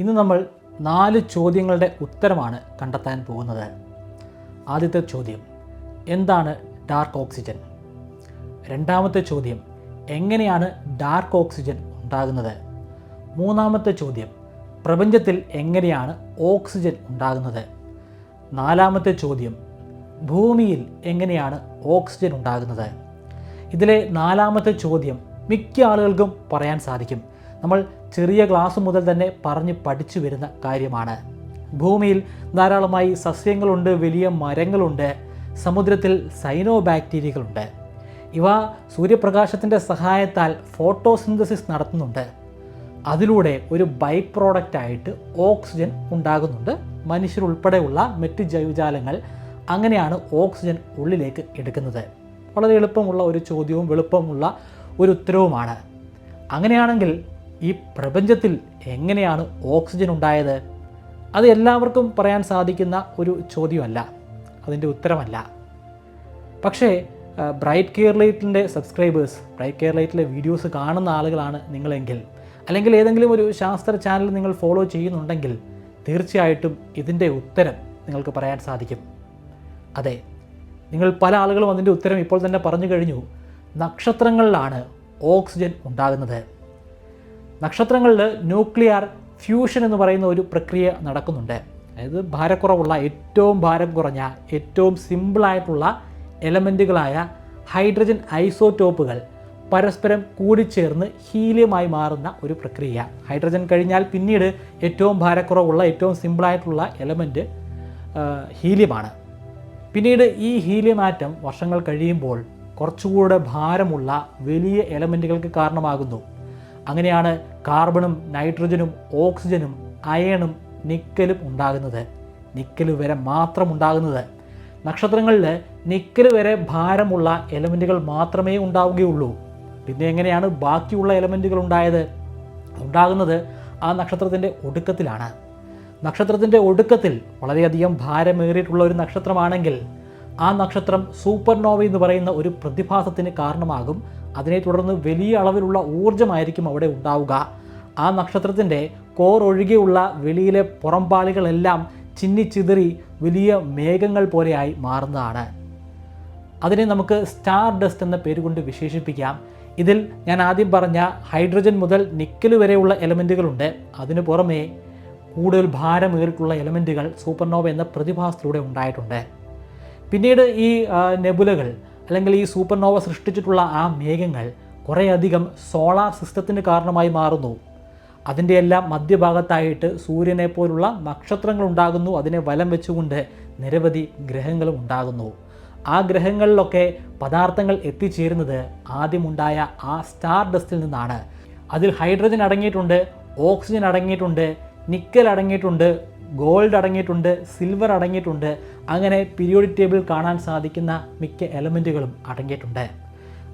ഇന്ന് നമ്മൾ നാല് ചോദ്യങ്ങളുടെ ഉത്തരമാണ് കണ്ടെത്താൻ പോകുന്നത്. ആദ്യത്തെ ചോദ്യം എന്താണ് ഡാർക്ക് ഓക്സിജൻ രണ്ടാമത്തെ ചോദ്യം എങ്ങനെയാണ് ഡാർക്ക് ഓക്സിജൻ ഉണ്ടാകുന്നത്? മൂന്നാമത്തെ ചോദ്യം പ്രപഞ്ചത്തിൽ എങ്ങനെയാണ് ഓക്സിജൻ ഉണ്ടാകുന്നത്? നാലാമത്തെ ചോദ്യം ഭൂമിയിൽ എങ്ങനെയാണ് ഓക്സിജൻ ഉണ്ടാകുന്നത്? ഇതിലെ നാലാമത്തെ ചോദ്യം മിക്ക ആളുകൾക്കും പറയാൻ സാധിക്കും. നമ്മൾ ചെറിയ ക്ലാസ് മുതൽ തന്നെ പറഞ്ഞ് പഠിച്ചു വരുന്ന കാര്യമാണ്. ഭൂമിയിൽ ധാരാളമായി സസ്യങ്ങളുണ്ട് വലിയ മരങ്ങളുണ്ട് സമുദ്രത്തിൽ സൈനോ ബാക്ടീരിയകളുണ്ട് ഇവ സൂര്യപ്രകാശത്തിന്റെ സഹായത്താൽ ഫോട്ടോസിന്തസിസ് നടത്തുന്നുണ്ട്. അതിലൂടെ ഒരു ബൈ പ്രോഡക്റ്റായിട്ട് ഓക്സിജൻ ഉണ്ടാകുന്നുണ്ട്. മനുഷ്യരുൾപ്പെടെയുള്ള മറ്റ് ജൈവജാലങ്ങൾ അങ്ങനെയാണ് ഓക്സിജൻ ഉള്ളിലേക്ക് എടുക്കുന്നത്. വളരെ എളുപ്പമുള്ള ഒരു ചോദ്യവും എളുപ്പമുള്ള ഒരു ഉത്തരവുമാണ്. അങ്ങനെയാണെങ്കിൽ ഈ പ്രപഞ്ചത്തിൽ എങ്ങനെയാണ് ഓക്സിജൻ ഉണ്ടായത്? അത് എല്ലാവർക്കും പറയാൻ സാധിക്കുന്ന ഒരു ചോദ്യമല്ല. അതിന്റെ ഉത്തരമല്ല. പക്ഷേ ബ്രൈറ്റ് കെയർ ലൈറ്റിന്റെ സബ്സ്ക്രൈബേഴ്സ് ബ്രൈറ്റ് കെയർ ലൈറ്റിലെ വീഡിയോസ് കാണുന്ന ആളുകളാണ് നിങ്ങളെങ്കിൽ അല്ലെങ്കിൽ ഏതെങ്കിലും ഒരു ശാസ്ത്ര ചാനൽ നിങ്ങൾ ഫോളോ ചെയ്യുന്നുണ്ടെങ്കിൽ തീർച്ചയായിട്ടും ഇതിന്റെ ഉത്തരം നിങ്ങൾക്ക് പറയാൻ സാധിക്കും. അതെ നിങ്ങൾ പല ആളുകളും അതിന്റെ ഉത്തരം ഇപ്പോൾ തന്നെ പറഞ്ഞു കഴിഞ്ഞു. നക്ഷത്രങ്ങളിലാണ് ഓക്സിജൻ ഉണ്ടാകുന്നത്. നക്ഷത്രങ്ങളിൽ ന്യൂക്ലിയർ ഫ്യൂഷൻ എന്ന് പറയുന്ന ഒരു പ്രക്രിയ നടക്കുന്നുണ്ട്. അതായത് ഭാരക്കുറവുള്ള ഏറ്റവും ഭാരം കുറഞ്ഞ ഏറ്റവും സിമ്പിളായിട്ടുള്ള എലമെന്റുകളായ ഹൈഡ്രജൻ ഐസോടോപ്പുകൾ പരസ്പരം കൂടിച്ചേർന്ന് ഹീലിയമായി മാറുന്ന ഒരു പ്രക്രിയ. ഹൈഡ്രജൻ കഴിഞ്ഞാൽ പിന്നീട് ഏറ്റവും ഭാരക്കുറവുള്ള ഏറ്റവും സിമ്പിളായിട്ടുള്ള എലമെന്റ് ഹീലിയമാണ്. പിന്നീട് ഈ ഹീലിയം ആറ്റം വർഷങ്ങൾ കഴിയുമ്പോൾ കുറച്ചുകൂടെ ഭാരമുള്ള വലിയ എലമെന്റുകൾക്ക് കാരണമാകുന്നു. അങ്ങനെയാണ് കാർബണും നൈട്രജനും ഓക്സിജനും അയണും നിക്കലും ഉണ്ടാകുന്നത്. നിക്കൽ വരെ മാത്രം ഉണ്ടാകുന്നത്. നക്ഷത്രങ്ങളിൽ നിക്കൽ വരെ ഭാരമുള്ള എലമെന്റുകൾ മാത്രമേ ഉണ്ടാവുകയുള്ളൂ. പിന്നെ എങ്ങനെയാണ് ബാക്കിയുള്ള എലമെന്റുകൾ ഉണ്ടായത്? ഉണ്ടാകുന്നത് ആ നക്ഷത്രത്തിന്റെ ഒടുക്കത്തിലാണ്. നക്ഷത്രത്തിന്റെ ഒടുക്കത്തിൽ വളരെയധികം ഭാരമേറിയിട്ടുള്ള ഒരു നക്ഷത്രമാണെങ്കിൽ ആ നക്ഷത്രം സൂപ്പർനോവ എന്ന് പറയുന്ന ഒരു പ്രതിഭാസത്തിന് കാരണമാകും അതിനെ തുടർന്ന് വലിയ അളവിലുള്ള ഊർജമായിരിക്കും അവിടെ ഉണ്ടാവുക. ആ നക്ഷത്രത്തിന്റെ കോർ ഒഴികെയുള്ള വെളിയിലെ പുറംപാളികളെല്ലാം ചിന്നിച്ചിതറി വലിയ മേഘങ്ങൾ പോലെയായി മാറുന്നതാണ്. അതിനെ നമുക്ക് സ്റ്റാർ ഡസ്റ്റ് എന്ന പേര് കൊണ്ട് വിശേഷിപ്പിക്കാം. ഇതിൽ ഞാൻ ആദ്യം പറഞ്ഞ ഹൈഡ്രജൻ മുതൽ നിക്കൽ വരെയുള്ള എലമെന്റുകളുണ്ട് അതിനു പുറമേ കൂടുതൽ ഭാരമേറിയിട്ടുള്ള എലമെന്റുകൾ സൂപ്പർനോവ എന്ന പ്രതിഭാസത്തിലൂടെ ഉണ്ടായിട്ടുണ്ട്. പിന്നീട് ഈ നെബുലകൾ അല്ലെങ്കിൽ ഈ സൂപ്പർനോവ സൃഷ്ടിച്ചിട്ടുള്ള ആ മേഘങ്ങൾ കുറേയധികം സോളാർ സിസ്റ്റത്തിന് കാരണമായി മാറുന്നു. അതിന്റെ എല്ലാം മധ്യഭാഗത്തായിട്ട് സൂര്യനെ പോലുള്ള നക്ഷത്രങ്ങൾ ഉണ്ടാകുന്നു. അതിനെ വലം വെച്ചുകൊണ്ട് നിരവധി ഗ്രഹങ്ങളും ഉണ്ടാകുന്നു. ആ ഗ്രഹങ്ങളിലൊക്കെ പദാർത്ഥങ്ങൾ എത്തിച്ചേരുന്നത് ആദ്യമുണ്ടായ ആ സ്റ്റാർ ഡസ്റ്റിൽ നിന്നാണ്. അതിൽ ഹൈഡ്രജൻ അടങ്ങിയിട്ടുണ്ട് ഓക്സിജൻ അടങ്ങിയിട്ടുണ്ട് നിക്കൽ അടങ്ങിയിട്ടുണ്ട് ഗോൾഡ് അടങ്ങിയിട്ടുണ്ട് സിൽവർ അടങ്ങിയിട്ടുണ്ട് അങ്ങനെ പീരിയോഡിക് ടേബിൾ കാണാൻ സാധിക്കുന്ന മിക്ക എലമെന്റുകളും അടങ്ങിയിട്ടുണ്ട്.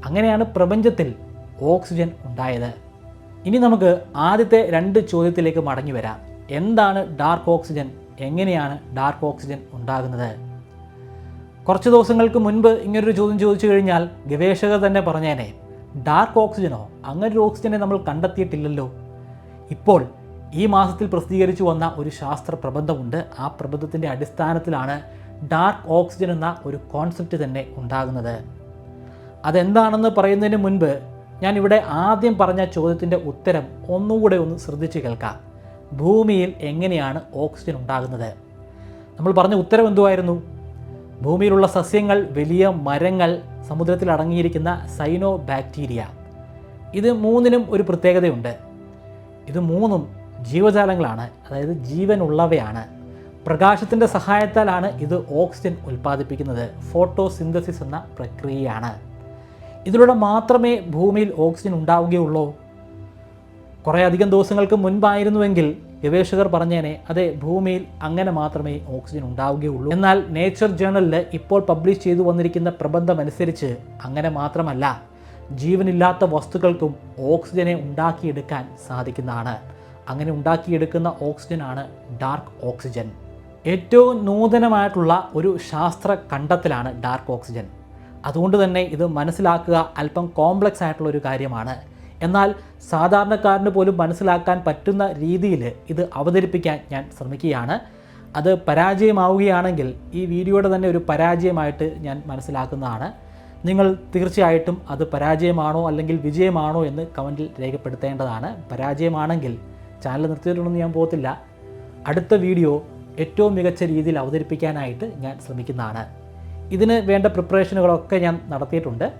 അങ്ങനെയാണ് പ്രപഞ്ചത്തിൽ ഓക്സിജൻ ഉണ്ടായത്. ഇനി നമുക്ക് ആദ്യത്തെ രണ്ട് ചോദ്യത്തിലേക്ക് മടങ്ങി വരാം. എന്താണ് ഡാർക്ക് ഓക്സിജൻ എങ്ങനെയാണ് ഡാർക്ക് ഓക്സിജൻ ഉണ്ടാകുന്നത്? കുറച്ച് ദിവസങ്ങൾക്ക് മുൻപ് ഇങ്ങനൊരു ചോദ്യം ചോദിച്ചു കഴിഞ്ഞാൽ ഗവേഷകർ തന്നെ പറഞ്ഞേനെ ഡാർക്ക് ഓക്സിജനോ അങ്ങനൊരു ഓക്സിജനെ നമ്മൾ കണ്ടെത്തിയിട്ടില്ലല്ലോ. ഇപ്പോൾ ഈ മാസത്തിൽ പ്രസിദ്ധീകരിച്ചു വന്ന ഒരു ശാസ്ത്ര പ്രബന്ധമുണ്ട്. ആ പ്രബന്ധത്തിന്റെ അടിസ്ഥാനത്തിലാണ് ഡാർക്ക് ഓക്സിജൻ എന്ന ഒരു കോൺസെപ്റ്റ് തന്നെ ഉണ്ടാകുന്നത്. അതെന്താണെന്ന് പറയുന്നതിന് മുൻപ് ഞാൻ ഇവിടെ ആദ്യം പറഞ്ഞ ചോദ്യത്തിന്റെ ഉത്തരം ഒന്നുകൂടെ ഒന്ന് ശ്രദ്ധിച്ച് കേൾക്കാം. ഭൂമിയിൽ എങ്ങനെയാണ് ഓക്സിജൻ ഉണ്ടാകുന്നത്? നമ്മൾ പറഞ്ഞ ഉത്തരം എന്തുമായിരുന്നു ഭൂമിയിലുള്ള സസ്യങ്ങൾ വലിയ മരങ്ങൾ സമുദ്രത്തിൽ അടങ്ങിയിരിക്കുന്ന സൈനോ ബാക്ടീരിയ ഇത് മൂന്നിനും ഒരു പ്രത്യേകതയുണ്ട്. ഇത് മൂന്നും ജീവജാലങ്ങളാണ് അതായത് ജീവനുള്ളവയാണ്. പ്രകാശത്തിന്റെ സഹായത്താലാണ് ഇത് ഓക്സിജൻ ഉൽപ്പാദിപ്പിക്കുന്നത്. ഫോട്ടോസിന്തസിസ് എന്ന പ്രക്രിയയാണ്. ഇതിലൂടെ മാത്രമേ ഭൂമിയിൽ ഓക്സിജൻ ഉണ്ടാവുകയുള്ളൂ. കുറേ അധികം ദിവസങ്ങൾക്ക് മുൻപായിരുന്നുവെങ്കിൽ ഗവേഷകർ പറഞ്ഞേനെ അതെ ഭൂമിയിൽ അങ്ങനെ മാത്രമേ ഓക്സിജൻ ഉണ്ടാവുകയുള്ളൂ. എന്നാൽ നേച്ചർ ജേണലിൽ ഇപ്പോൾ പബ്ലിഷ് ചെയ്തു വന്നിരിക്കുന്ന പ്രബന്ധമനുസരിച്ച് അങ്ങനെ മാത്രമല്ല ജീവനില്ലാത്ത വസ്തുക്കൾക്കും ഓക്സിജനെ ഉണ്ടാക്കിയെടുക്കാൻ സാധിക്കുന്നതാണ്. അങ്ങനെ ഉണ്ടാക്കിയെടുക്കുന്ന ഓക്സിജനാണ് ഡാർക്ക് ഓക്സിജൻ ഏറ്റവും നൂതനമായിട്ടുള്ള ഒരു ശാസ്ത്ര കണ്ടെത്തലാണ് ഡാർക്ക് ഓക്സിജൻ അതുകൊണ്ട് തന്നെ ഇത് മനസ്സിലാക്കുക അല്പം കോംപ്ലക്സ് ആയിട്ടുള്ള ഒരു കാര്യമാണ്. എന്നാൽ സാധാരണക്കാരന് പോലും മനസ്സിലാക്കാൻ പറ്റുന്ന രീതിയിൽ ഇത് അവതരിപ്പിക്കാൻ ഞാൻ ശ്രമിക്കുകയാണ്. അത് പരാജയമാവുകയാണെങ്കിൽ ഈ വീഡിയോയുടെ തന്നെ ഒരു പരാജയമായിട്ട് ഞാൻ മനസ്സിലാക്കുന്നതാണ്. നിങ്ങൾ തീർച്ചയായിട്ടും അത് പരാജയമാണോ അല്ലെങ്കിൽ വിജയമാണോ എന്ന് കമന്റിൽ രേഖപ്പെടുത്തേണ്ടതാണ്. പരാജയമാണെങ്കിൽ ചാനൽ നിർത്തിയിട്ടുണ്ടെന്ന് ഞാൻ പോകത്തില്ല. അടുത്ത വീഡിയോ ഏറ്റവും മികച്ച രീതിയിൽ അവതരിപ്പിക്കാനായിട്ട് ഞാൻ ശ്രമിക്കുന്നതാണ്. ഇതിന് വേണ്ട പ്രിപ്പറേഷനുകളൊക്കെ ഞാൻ നടത്തിയിട്ടുണ്ട്.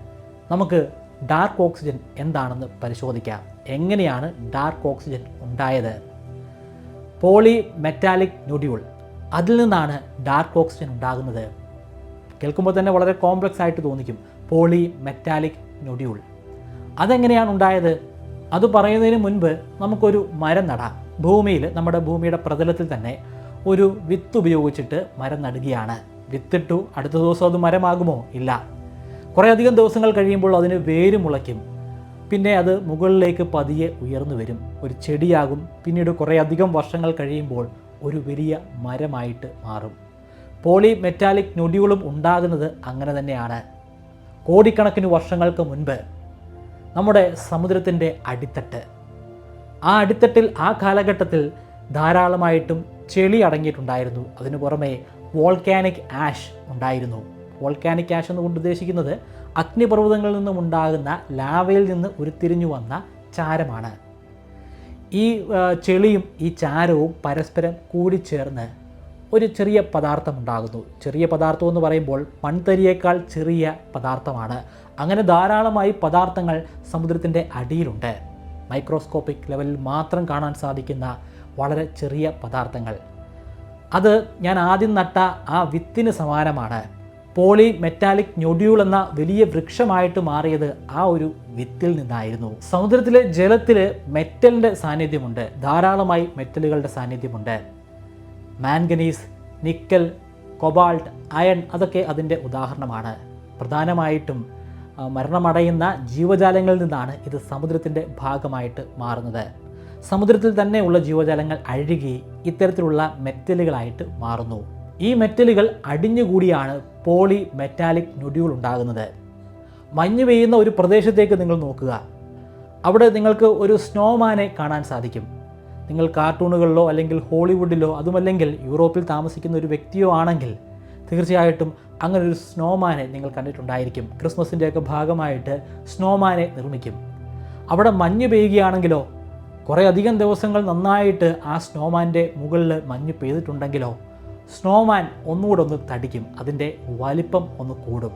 നമുക്ക് ഡാർക്ക് ഓക്സിജൻ എന്താണെന്ന് പരിശോധിക്കാം. എങ്ങനെയാണ് ഡാർക്ക് ഓക്സിജൻ ഉണ്ടായത്? പോളി മെറ്റാലിക് നൊഡ്യൂൾ അതിൽ നിന്നാണ് ഡാർക്ക് ഓക്സിജൻ ഉണ്ടാകുന്നത്. കേൾക്കുമ്പോൾ തന്നെ വളരെ കോംപ്ലക്സ് ആയിട്ട് തോന്നിക്കും. പോളി മെറ്റാലിക് നൊഡ്യൂൾ അതെങ്ങനെയാണ് ഉണ്ടായത്? അത് പറയുന്നതിന് മുൻപ് നമുക്കൊരു മരം നടാം. ഭൂമിയിൽ നമ്മുടെ ഭൂമിയുടെ പ്രതലത്തിൽ തന്നെ ഒരു വിത്ത് ഉപയോഗിച്ചിട്ട് മരം നടുകയാണ്. വിത്തിട്ടു അടുത്ത ദിവസം അത് മരമാകുമോ? ഇല്ല. കുറേയധികം ദിവസങ്ങൾ കഴിയുമ്പോൾ അതിന് വേര് മുളയ്ക്കും. പിന്നെ അത് മുകളിലേക്ക് പതിയെ ഉയർന്നു വരും. ഒരു ചെടിയാകും. പിന്നീട് കുറേയധികം വർഷങ്ങൾ കഴിയുമ്പോൾ ഒരു വലിയ മരമായിട്ട് മാറും. പോളി മെറ്റാലിക് നൊടികളും ഉണ്ടാകുന്നത് അങ്ങനെ തന്നെയാണ്. കോടിക്കണക്കിന് വർഷങ്ങൾക്ക് മുൻപ് നമ്മുടെ സമുദ്രത്തിന്റെ അടിത്തട്ട്. ആ അടിത്തട്ടിൽ ആ കാലഘട്ടത്തിൽ ധാരാളമായിട്ടും ചെളി അടങ്ങിയിട്ടുണ്ടായിരുന്നു. അതിനു പുറമെ വോൾക്കാനിക് ആഷ് ഉണ്ടായിരുന്നു. വോൾക്കാനിക് ആഷ് എന്നുകൊണ്ട് ഉദ്ദേശിക്കുന്നത് അഗ്നിപർവതങ്ങളിൽ നിന്നും ഉണ്ടാകുന്ന ലാവയിൽ നിന്ന് ഉരുത്തിരിഞ്ഞു വന്ന ചാരമാണ്. ഈ ചെളിയും ഈ ചാരവും പരസ്പരം കൂടിച്ചേർന്ന് ഒരു ചെറിയ പദാർത്ഥം ഉണ്ടാകുന്നു. ചെറിയ പദാർത്ഥം എന്ന് പറയുമ്പോൾ മൺതരിയേക്കാൾ ചെറിയ പദാർത്ഥമാണ്. അങ്ങനെ ധാരാളമായി പദാർത്ഥങ്ങൾ സമുദ്രത്തിന്റെ അടിയിലുണ്ട്. മൈക്രോസ്കോപ്പിക് ലെവലിൽ മാത്രം കാണാൻ സാധിക്കുന്ന വളരെ ചെറിയ പദാർത്ഥങ്ങൾ. അത് ഞാൻ ആദ്യം നട്ട ആ വിത്തിന് സമാനമാണ്. പോളി മെറ്റാലിക് ഞൊഡ്യൂൾ എന്ന വലിയ വൃക്ഷമായിട്ട് മാറിയത് ആ ഒരു വിത്തിൽ നിന്നായിരുന്നു. സമുദ്രത്തിലെ ജലത്തിൽ മെറ്റലിന്റെ സാന്നിധ്യമുണ്ട്. ധാരാളമായി മെറ്റലുകളുടെ സാന്നിധ്യമുണ്ട്. മാൻഗനീസ് നിക്കൽ കൊബാൾട്ട് അയൺ അതൊക്കെ അതിന്റെ ഉദാഹരണമാണ്. പ്രധാനമായിട്ടും മരണമടയുന്ന ജീവജാലങ്ങളിൽ നിന്നാണ് ഇത് സമുദ്രത്തിന്റെ ഭാഗമായിട്ട് മാറുന്നത്. സമുദ്രത്തിൽ തന്നെ ഉള്ള ജീവജാലങ്ങൾ അഴുകി ഇത്തരത്തിലുള്ള മെറ്റലുകളായിട്ട് മാറുന്നു. ഈ മെറ്റലുകൾ അടിഞ്ഞുകൂടിയാണ് പോളി മെറ്റാലിക് നൊഡ്യൂൾ ഉണ്ടാകുന്നത്. മഞ്ഞ് പെയ്യുന്ന ഒരു പ്രദേശത്തേക്ക് നിങ്ങൾ നോക്കുക. അവിടെ നിങ്ങൾക്ക് ഒരു സ്നോമാനെ കാണാൻ സാധിക്കും. നിങ്ങൾ കാർട്ടൂണുകളിലോ അല്ലെങ്കിൽ ഹോളിവുഡിലോ അതുമല്ലെങ്കിൽ യൂറോപ്പിൽ താമസിക്കുന്ന ഒരു വ്യക്തിയോ ആണെങ്കിൽ തീർച്ചയായിട്ടും അങ്ങനെ ഒരു സ്നോമാനെ നിങ്ങൾ കണ്ടിട്ടുണ്ടായിരിക്കും. ക്രിസ്മസിന്റെയൊക്കെ ഭാഗമായിട്ട് സ്നോമാനെ നിർമ്മിക്കും. അവിടെ മഞ്ഞ് പെയ്യുകയാണെങ്കിലോ കുറേ അധികം ദിവസങ്ങൾ നന്നായിട്ട് ആ സ്നോമാന്റെ മുകളിൽ മഞ്ഞ് പെയ്തിട്ടുണ്ടെങ്കിലോ സ്നോമാൻ ഒന്നുകൂടെ ഒന്ന് തടിക്കും. അതിന്റെ വലിപ്പം ഒന്ന് കൂടും.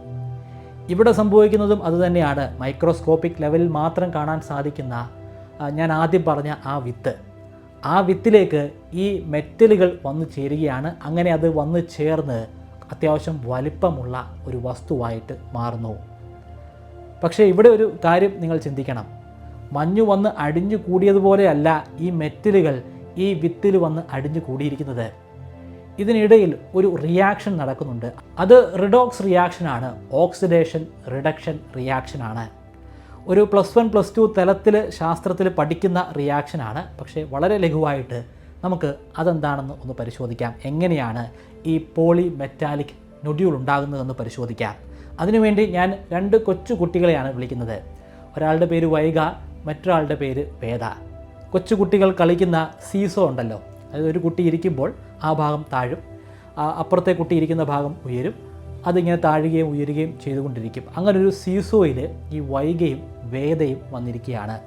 ഇവിടെ സംഭവിക്കുന്നതും അതുതന്നെയാണ് മൈക്രോസ്കോപ്പിക് ലെവലിൽ മാത്രം കാണാൻ സാധിക്കുന്ന ഞാൻ ആദ്യം പറഞ്ഞ ആ വിത്ത്. ആ വിത്തിലേക്ക് ഈ മെറ്റലുകൾ വന്നു ചേരുകയാണ്. അങ്ങനെ അത് വന്നു ചേർന്ന് അത്യാവശ്യം വലിപ്പമുള്ള ഒരു വസ്തുവായിട്ട് മാറുന്നു. പക്ഷേ ഇവിടെ ഒരു കാര്യം നിങ്ങൾ ചിന്തിക്കണം. മഞ്ഞു വന്ന് അടിഞ്ഞു കൂടിയതുപോലെയല്ല ഈ മെറ്റലുകൾ ഈ വിത്തിൽ വന്ന് അടിഞ്ഞു കൂടിയിരിക്കുന്നത്. ഇതിനിടയിൽ ഒരു റിയാക്ഷൻ നടക്കുന്നുണ്ട്. അത് റിഡോക്സ് റിയാക്ഷനാണ് ഓക്സിഡേഷൻ റിഡക്ഷൻ റിയാക്ഷനാണ് ഒരു പ്ലസ് വൺ പ്ലസ് ടു തലത്തിൽ ശാസ്ത്രത്തിൽ പഠിക്കുന്ന റിയാക്ഷനാണ് പക്ഷേ വളരെ ലഘുവായിട്ട് നമുക്ക് അതെന്താണെന്ന് ഒന്ന് പരിശോധിക്കാം. എങ്ങനെയാണ് ഈ പോളി മെറ്റാലിക് നൊഡ്യൂൾ ഉണ്ടാകുന്നതെന്ന് പരിശോധിക്കാം. അതിനുവേണ്ടി ഞാൻ രണ്ട് കൊച്ചു കുട്ടികളെയാണ് വിളിക്കുന്നത്. ഒരാളുടെ പേര് വൈഗ മറ്റൊരാളുടെ പേര് വേദ. കൊച്ചു കുട്ടികൾ കളിക്കുന്ന സീസോ ഉണ്ടല്ലോ. അതായത് ഒരു കുട്ടി ഇരിക്കുമ്പോൾ ആ ഭാഗം താഴും അപ്പുറത്തെ കുട്ടി ഇരിക്കുന്ന ഭാഗം ഉയരും അതിങ്ങനെ താഴുകയും ഉയരുകയും ചെയ്തുകൊണ്ടിരിക്കും. അങ്ങനെ ഒരു സീസോയിൽ ഈ വൈകയും വേദയും വന്നിരിക്കുകയാണ്.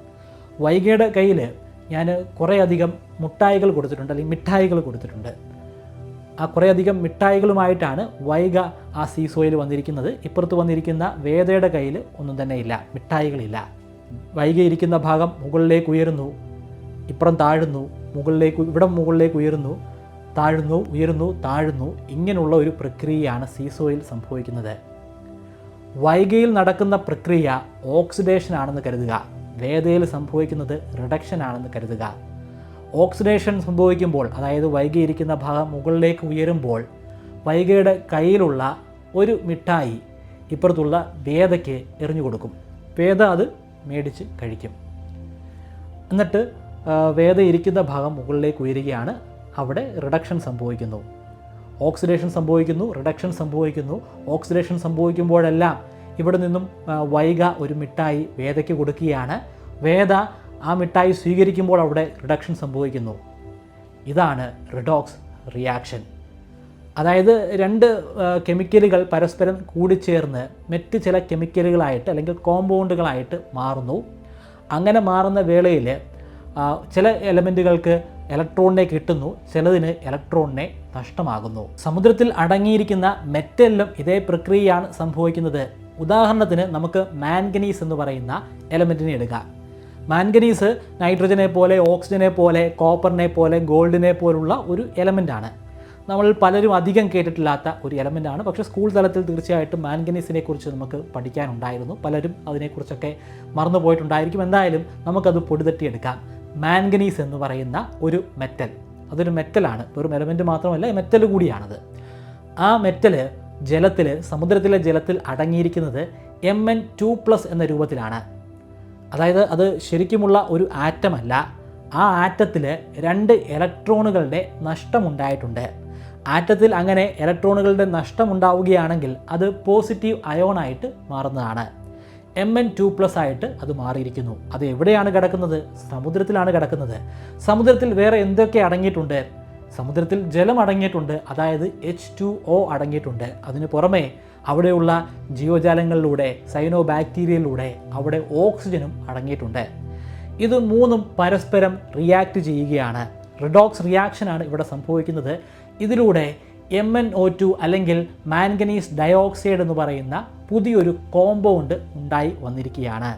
വൈകയുടെ കയ്യിൽ ഞാൻ കുറേയധികം മുട്ടായികൾ കൊടുത്തിട്ടുണ്ട് അല്ലെങ്കിൽ മിഠായികൾ കൊടുത്തിട്ടുണ്ട്. ആ കുറേയധികം മിഠായികളുമായിട്ടാണ് വൈഗ ആ സീസോയിൽ വന്നിരിക്കുന്നത്. ഇപ്പുറത്ത് വന്നിരിക്കുന്ന വേദയുടെ കയ്യിൽ ഒന്നും തന്നെ ഇല്ല മിഠായികളില്ല. വൈകി ഇരിക്കുന്ന ഭാഗം മുകളിലേക്ക് ഉയരുന്നു ഇപ്പുറം താഴുന്നു മുകളിലേക്ക് ഇവിടെ മുകളിലേക്ക് ഉയരുന്നു താഴുന്നു ഉയരുന്നു താഴുന്നു. ഇങ്ങനെയുള്ള ഒരു പ്രക്രിയയാണ് സീസോയിൽ സംഭവിക്കുന്നത്. വൈകയിൽ നടക്കുന്ന പ്രക്രിയ ഓക്സിഡേഷൻ ആണെന്ന് കരുതുക. വേദയിൽ സംഭവിക്കുന്നത് റിഡക്ഷൻ ആണെന്ന് കരുതുക. ഓക്സിഡേഷൻ സംഭവിക്കുമ്പോൾ അതായത് വൈകിയിരിക്കുന്ന ഭാഗം മുകളിലേക്ക് ഉയരുമ്പോൾ വൈകയുടെ കയ്യിലുള്ള ഒരു മിഠായി ഇപ്പുറത്തുള്ള വേദയ്ക്ക് എറിഞ്ഞു കൊടുക്കും. വേദ അത് മേടിച്ച് കഴിക്കും. എന്നിട്ട് വേദ ഇരിക്കുന്ന ഭാഗം മുകളിലേക്ക് ഉയരുകയാണ്. അവിടെ റിഡക്ഷൻ സംഭവിക്കുന്നു. ഓക്സിഡേഷൻ സംഭവിക്കുന്നു റിഡക്ഷൻ സംഭവിക്കുന്നു. ഓക്സിഡേഷൻ സംഭവിക്കുമ്പോഴെല്ലാം ഇവിടെ നിന്നും വൈഗ ഒരു മിഠായി വേദയ്ക്ക് കൊടുക്കുകയാണ്. വേദ ആ മിഠായി സ്വീകരിക്കുമ്പോൾ അവിടെ റിഡക്ഷൻ സംഭവിക്കുന്നു. ഇതാണ് റിഡോക്സ് റിയാക്ഷൻ അതായത് രണ്ട് കെമിക്കലുകൾ പരസ്പരം കൂടിച്ചേർന്ന് മറ്റ് ചില കെമിക്കലുകളായിട്ട് അല്ലെങ്കിൽ കോമ്പൗണ്ടുകളായിട്ട് മാറുന്നു. അങ്ങനെ മാറുന്ന വേളയിൽ ചില എലമെന്റുകൾക്ക് ഇലക്ട്രോണിനെ കിട്ടുന്നു ചിലതിന് ഇലക്ട്രോണിനെ നഷ്ടമാകുന്നു. സമുദ്രത്തിൽ അടങ്ങിയിരിക്കുന്ന മെറ്റലിലും ഇതേ പ്രക്രിയയാണ് സംഭവിക്കുന്നത്. ഉദാഹരണത്തിന് നമുക്ക് മാൻഗനീസ് എന്ന് പറയുന്ന എലമെന്റിനെ എടുക്കാം. മാൻഗനീസ് നൈട്രജനെ പോലെ ഓക്സിജനെ പോലെ കോപ്പറിനെ പോലെ ഗോൾഡിനെ പോലുള്ള ഒരു എലമെന്റാണ് നമ്മൾ പലരും അധികം കേട്ടിട്ടില്ലാത്ത ഒരു എലമെന്റാണ് പക്ഷേ സ്കൂൾ തലത്തിൽ തീർച്ചയായിട്ടും മാൻഗനീസിനെ കുറിച്ച് നമുക്ക് പഠിക്കാനുണ്ടായിരുന്നു. പലരും അതിനെക്കുറിച്ചൊക്കെ മറന്നു പോയിട്ടുണ്ടായിരിക്കും. എന്തായാലും നമുക്കത് പൊടിതട്ടിയെടുക്കാം മാൻഗനീസ് എന്ന് പറയുന്ന ഒരു മെറ്റൽ അതൊരു മെറ്റലാണ് വെറും എലമെന്റ് മാത്രമല്ല മെറ്റൽ കൂടിയാണത്. ആ മെറ്റൽ ജലത്തിൽ സമുദ്രത്തിലെ ജലത്തിൽ അടങ്ങിയിരിക്കുന്നത് എം എൻ ടു പ്ലസ് എന്ന രൂപത്തിലാണ്. അതായത് അത് ശരിക്കുമുള്ള ഒരു ആറ്റമല്ല. ആ ആറ്റത്തിൽ രണ്ട് ഇലക്ട്രോണുകളുടെ നഷ്ടമുണ്ടായിട്ടുണ്ട്. ആറ്റത്തിൽ അങ്ങനെ ഇലക്ട്രോണുകളുടെ നഷ്ടമുണ്ടാവുകയാണെങ്കിൽ അത് പോസിറ്റീവ് അയോണായിട്ട് മാറുന്നതാണ്. എം എൻ ടു പ്ലസ് ആയിട്ട് അത് മാറിയിരിക്കുന്നു. അത് എവിടെയാണ് കിടക്കുന്നത്? സമുദ്രത്തിലാണ് കിടക്കുന്നത്. സമുദ്രത്തിൽ വേറെ എന്തൊക്കെ അടങ്ങിയിട്ടുണ്ട്? സമുദ്രത്തിൽ ജലം അടങ്ങിയിട്ടുണ്ട്. അതായത് എച്ച് ടു ഒ അടങ്ങിയിട്ടുണ്ട്. അതിന് പുറമെ അവിടെയുള്ള ജീവജാലങ്ങളിലൂടെ സൈനോ ബാക്ടീരിയയിലൂടെ അവിടെ ഓക്സിജനും അടങ്ങിയിട്ടുണ്ട്. ഇത് മൂന്നും പരസ്പരം റിയാക്ട് ചെയ്യുകയാണ്. റിഡോക്സ് റിയാക്ഷനാണ് ഇവിടെ സംഭവിക്കുന്നത്. ഇതിലൂടെ എം എൻ ഒ ടു അല്ലെങ്കിൽ മാൻഗനീസ് ഡയോക്സൈഡ് എന്ന് പറയുന്ന പുതിയൊരു കോമ്പൗണ്ട് ഉണ്ടായി വന്നിരിക്കുകയാണ്.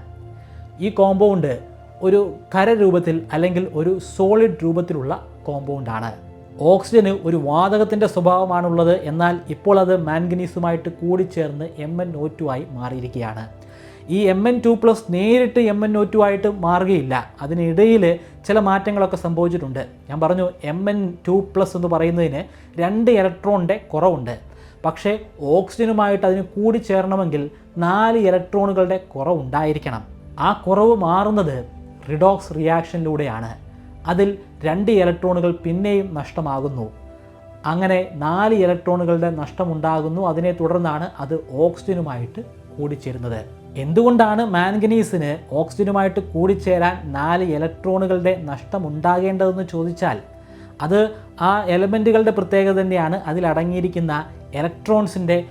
ഈ കോമ്പൗണ്ട് ഒരു ഖരരൂപത്തിൽ അല്ലെങ്കിൽ ഒരു സോളിഡ് രൂപത്തിലുള്ള കോമ്പൗണ്ടാണ് ഓക്സിജന് ഒരു വാതകത്തിന്റെ സ്വഭാവമാണുള്ളത്. എന്നാൽ ഇപ്പോൾ അത് മാൻഗനീസുമായിട്ട് കൂടിച്ചേർന്ന് എം എൻ ഒ ടു ആയി മാറിയിരിക്കുകയാണ്. ഈ എം എൻ ടു പ്ലസ് നേരിട്ട് എം എൻ ഒ ടു ആയിട്ട് മാറുകയില്ല. അതിനിടയിൽ ചില മാറ്റങ്ങളൊക്കെ സംഭവിച്ചിട്ടുണ്ട്. ഞാൻ പറഞ്ഞു എം എൻ ടു പ്ലസ് എന്ന് പറയുന്നതിന് രണ്ട് ഇലക്ട്രോണിന്റെ കുറവുണ്ട്. പക്ഷേ ഓക്സിജനുമായിട്ട് അതിന് കൂടിച്ചേരണമെങ്കിൽ നാല് ഇലക്ട്രോണുകളുടെ കുറവുണ്ടായിരിക്കണം. ആ കുറവ് മാറുന്നത് റിഡോക്സ് റിയാക്ഷനിലൂടെയാണ്. അതിൽ രണ്ട് ഇലക്ട്രോണുകൾ പിന്നെയും നഷ്ടമാകുന്നു. അങ്ങനെ നാല് ഇലക്ട്രോണുകളുടെ നഷ്ടമുണ്ടാകുന്നു. അതിനെ തുടർന്നാണ് അത് ഓക്സിജനുമായിട്ട് കൂടിച്ചേരുന്നത്. എന്തുകൊണ്ടാണ് മാംഗനീസിന് ഓക്സിജനുമായിട്ട് കൂടിച്ചേരാൻ നാല് ഇലക്ട്രോണുകളുടെ നഷ്ടമുണ്ടാകേണ്ടതെന്ന് ചോദിച്ചാൽ അത് ആ എലമെന്റുകളുടെ പ്രത്യേകത തന്നെയാണ്. അതിലടങ്ങിയിരിക്കുന്ന ഇലക്ട്രോൺസിന്റെ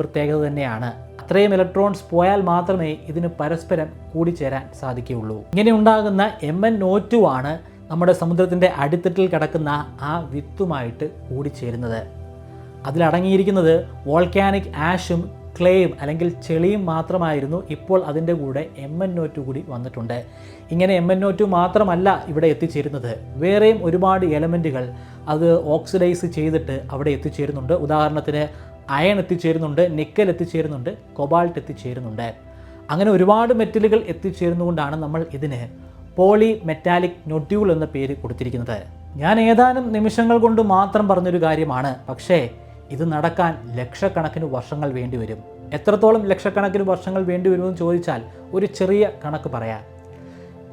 പ്രത്യേകത തന്നെയാണ്. അത്രയും ഇലക്ട്രോൺസ് പോയാൽ മാത്രമേ ഇതിന് പരസ്പരം കൂടിച്ചേരാൻ സാധിക്കുകയുള്ളൂ. ഇങ്ങനെ ഉണ്ടാകുന്ന എം എൻ ആണ് നമ്മുടെ സമുദ്രത്തിന്റെ അടിത്തട്ടിൽ കിടക്കുന്ന ആ വിത്തുമായിട്ട് കൂടിച്ചേരുന്നത്. അതിലടങ്ങിയിരിക്കുന്നത് വോൾക്കാനിക് ആഷും ക്ലേയും അല്ലെങ്കിൽ ചെളിയും മാത്രമായിരുന്നു ഇപ്പോൾ അതിന്റെ കൂടെ എം എൻ ടു കൂടി വന്നിട്ടുണ്ട്. ഇങ്ങനെ എം എൻ ടു മാത്രമല്ല ഇവിടെ എത്തിച്ചേരുന്നത്. വേറെയും ഒരുപാട് എലമെന്റുകൾ അത് ഓക്സിഡൈസ് ചെയ്തിട്ട് അവിടെ എത്തിച്ചേരുന്നുണ്ട്. ഉദാഹരണത്തിന് അയൺ എത്തിച്ചേരുന്നുണ്ട് നിക്കൽ എത്തിച്ചേരുന്നുണ്ട് കൊബാൾട്ട് എത്തിച്ചേരുന്നുണ്ട്. അങ്ങനെ ഒരുപാട് മെറ്റലുകൾ എത്തിച്ചേരുന്നുകൊണ്ടാണ് നമ്മൾ ഇതിന് പോളി മെറ്റാലിക് നൊഡ്യൂൾ എന്ന പേര് കൊടുത്തിരിക്കുന്നത്. ഞാൻ ഏതാനും നിമിഷങ്ങൾ കൊണ്ട് മാത്രം പറഞ്ഞൊരു കാര്യമാണ്. പക്ഷേ ഇത് നടക്കാൻ ലക്ഷക്കണക്കിന് വർഷങ്ങൾ വേണ്ടിവരും. എത്രത്തോളം ലക്ഷക്കണക്കിന് വർഷങ്ങൾ വേണ്ടിവരുമെന്ന് ചോദിച്ചാൽ ഒരു ചെറിയ കണക്ക് പറയാം.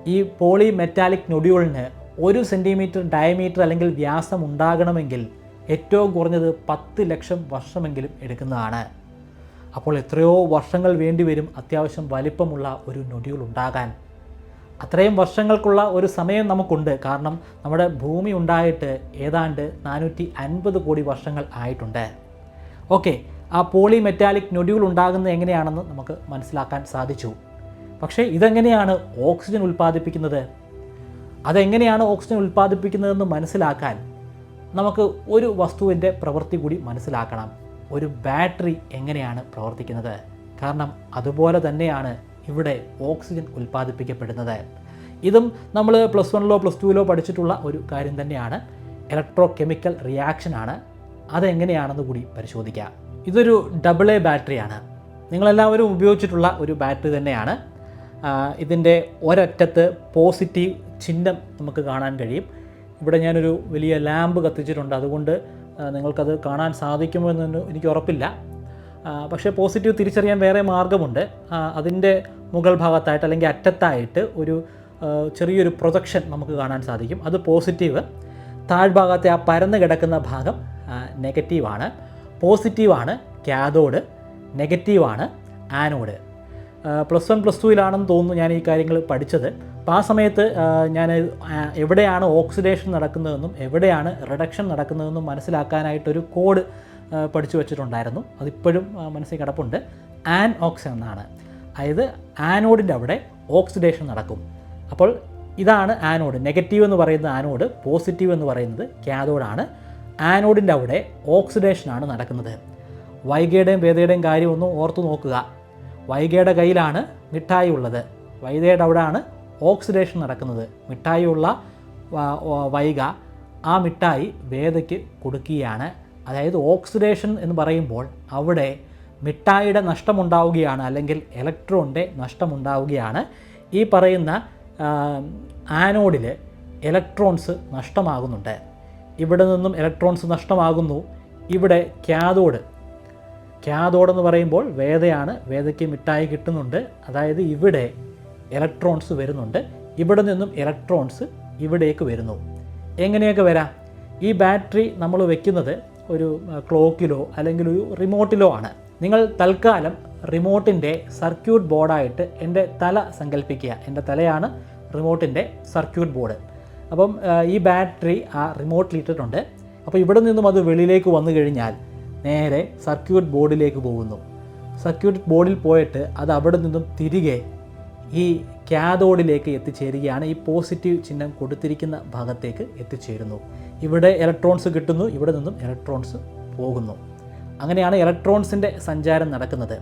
ഈ പോളി മെറ്റാലിക് നൊഡ്യൂളിന് ഒരു സെന്റിമീറ്റർ ഡയമീറ്റർ അല്ലെങ്കിൽ വ്യാസം ഉണ്ടാകണമെങ്കിൽ ഏറ്റവും കുറഞ്ഞത് പത്ത് ലക്ഷം വർഷമെങ്കിലും എടുക്കുന്നതാണ്. അപ്പോൾ എത്രയോ വർഷങ്ങൾ വേണ്ടിവരും അത്യാവശ്യം വലിപ്പമുള്ള ഒരു നൊഡ്യൂൾ ഉണ്ടാകാൻ. അത്രയും വർഷങ്ങൾക്കുള്ള ഒരു സമയം നമുക്കുണ്ട്. കാരണം നമ്മുടെ ഭൂമി ഉണ്ടായിട്ട് ഏതാണ്ട് നാനൂറ്റി അൻപത് കോടി വർഷങ്ങൾ ആയിട്ടുണ്ട്. ഓക്കെ ആ പോളി മെറ്റാലിക് നൊഡ്യൂൾ ഉണ്ടാകുന്നത് എങ്ങനെയാണെന്ന് നമുക്ക് മനസ്സിലാക്കാൻ സാധിച്ചു. പക്ഷേ ഇതെങ്ങനെയാണ് ഓക്സിജൻ ഉൽപ്പാദിപ്പിക്കുന്നത്? അതെങ്ങനെയാണ് ഓക്സിജൻ ഉൽപ്പാദിപ്പിക്കുന്നതെന്ന് മനസ്സിലാക്കാൻ നമുക്ക് ഒരു വസ്തുവിന്റെ പ്രവൃത്തി കൂടി മനസ്സിലാക്കണം. ഒരു ബാറ്ററി എങ്ങനെയാണ് പ്രവർത്തിക്കുന്നത്? കാരണം അതുപോലെ തന്നെയാണ് ഇവിടെ ഓക്സിജൻ ഉൽപ്പാദിപ്പിക്കപ്പെടുന്നത്. ഇതും നമ്മൾ പ്ലസ് വണ്ണിലോ പ്ലസ് ടുവിലോ പഠിച്ചിട്ടുള്ള ഒരു കാര്യം തന്നെയാണ്. ഇലക്ട്രോ കെമിക്കൽ റിയാക്ഷനാണ് അതെങ്ങനെയാണെന്ന് കൂടി പരിശോധിക്കാം. ഇതൊരു ഡബിൾ എ ബാറ്ററിയാണ് നിങ്ങളെല്ലാവരും ഉപയോഗിച്ചിട്ടുള്ള ഒരു ബാറ്ററി തന്നെയാണ്. ഇതിന്റെ ഒരറ്റത്ത് പോസിറ്റീവ് ചിഹ്നം നമുക്ക് കാണാൻ കഴിയും. ഇവിടെ ഞാനൊരു വലിയ ലാമ്പ് കത്തിച്ചിട്ടുണ്ട്. അതുകൊണ്ട് നിങ്ങൾക്കത് കാണാൻ സാധിക്കുമോ എന്നൊന്നും എനിക്ക് ഉറപ്പില്ല. പക്ഷേ പോസിറ്റീവ് തിരിച്ചറിയാൻ വേറെ മാർഗമുണ്ട്. അതിന്റെ മുകൾ ഭാഗത്തായിട്ട് അല്ലെങ്കിൽ അറ്റത്തായിട്ട് ഒരു ചെറിയൊരു പ്രൊജക്ഷൻ നമുക്ക് കാണാൻ സാധിക്കും. അത് പോസിറ്റീവ്. താഴ്ഭാഗത്തെ ആ പരന്ന് കിടക്കുന്ന ഭാഗം നെഗറ്റീവാണ്. പോസിറ്റീവാണ് കാഥോഡ്. നെഗറ്റീവാണ് ആനോഡ്. പ്ലസ് വൺ പ്ലസ് ടുവിലാണെന്ന് തോന്നുന്നു ഞാൻ ഈ കാര്യങ്ങൾ പഠിച്ചത്. അപ്പോൾ ആ സമയത്ത് ഞാൻ എവിടെയാണ് ഓക്സിഡേഷൻ നടക്കുന്നതെന്നും എവിടെയാണ് റിഡക്ഷൻ നടക്കുന്നതെന്നും മനസ്സിലാക്കാനായിട്ടൊരു കോഡ് പഠിച്ചു വെച്ചിട്ടുണ്ടായിരുന്നു. അതിപ്പോഴും മനസ്സിൽ കിടപ്പുണ്ട്. ആൻ ഓക്സ് എന്നാണ്. അതായത് ആനോഡിന്റെ അവിടെ ഓക്സിഡേഷൻ നടക്കും. അപ്പോൾ ഇതാണ് ആനോഡ്. നെഗറ്റീവ് എന്ന് പറയുന്നത് ആനോഡ് പോസിറ്റീവ് എന്ന് പറയുന്നത് ക്യാതോഡാണ് ആനോഡിന്റെ അവിടെ ഓക്സിഡേഷനാണ് നടക്കുന്നത്. വൈഗയുടെയും വേദയുടെയും കാര്യം ഒന്ന് ഓർത്തു നോക്കുക. വൈഗയുടെ കയ്യിലാണ് മിഠായി ഉള്ളത്. വൈദയുടെ അവിടെയാണ് ഓക്സിഡേഷൻ നടക്കുന്നത്. മിഠായിയുള്ള വൈഗ ആ മിഠായി വേദയ്ക്ക് കൊടുക്കുകയാണ്. അതായത് ഓക്സിഡേഷൻ എന്ന് പറയുമ്പോൾ അവിടെ മിഠായിയുടെ നഷ്ടമുണ്ടാവുകയാണ് അല്ലെങ്കിൽ ഇലക്ട്രോണിന്റെ നഷ്ടമുണ്ടാവുകയാണ്. ഈ പറയുന്ന ആനോഡിൽ ഇലക്ട്രോൺസ് നഷ്ടമാകുന്നുണ്ട്. ഇവിടെ നിന്നും ഇലക്ട്രോൺസ് നഷ്ടമാകുന്നു. ഇവിടെ ക്യാതോഡ് ക്യാതോഡ് എന്ന് പറയുമ്പോൾ വേദയാണ് വേദയ്ക്ക് മിഠായി കിട്ടുന്നുണ്ട്. അതായത് ഇവിടെ ഇലക്ട്രോൺസ് വരുന്നുണ്ട്. ഇവിടെ നിന്നും ഇലക്ട്രോൺസ് ഇവിടേക്ക് വരുന്നു. എങ്ങനെയൊക്കെ വരാം? ഈ ബാറ്ററി നമ്മൾ വെക്കുന്നത് ഒരു ക്ലോക്കിലോ അല്ലെങ്കിൽ ഒരു റിമോട്ടിലോ ആണ്. നിങ്ങൾ തൽക്കാലം റിമോട്ടിന്റെ സർക്യൂട്ട് ബോർഡായിട്ട് എന്റെ തല സങ്കല്പിക്കുക എന്റെ തലയാണ് റിമോട്ടിന്റെ സർക്യൂട്ട് ബോർഡ്. അപ്പം ഈ ബാറ്ററി ആ റിമോട്ടിൽ ഇട്ടിട്ടുണ്ട്. അപ്പോൾ ഇവിടെ നിന്നും അത് വെളിയിലേക്ക് വന്നു കഴിഞ്ഞാൽ നേരെ സർക്യൂട്ട് ബോർഡിലേക്ക് പോകുന്നു. സർക്യൂട്ട് ബോർഡിൽ പോയിട്ട് അത് അവിടെ നിന്നും തിരികെ ഈ ക്യാതോഡിലേക്ക് എത്തിച്ചേരുകയാണ്. ഈ പോസിറ്റീവ് ചിഹ്നം കൊടുത്തിരിക്കുന്ന ഭാഗത്തേക്ക് എത്തിച്ചേരുന്നു. ഇവിടെ ഇലക്ട്രോൺസ് കിട്ടുന്നു ഇവിടെ നിന്നും ഇലക്ട്രോൺസ് പോകുന്നു. അങ്ങനെയാണ് ഇലക്ട്രോൺസിന്റെ സഞ്ചാരം നടക്കുന്നത്.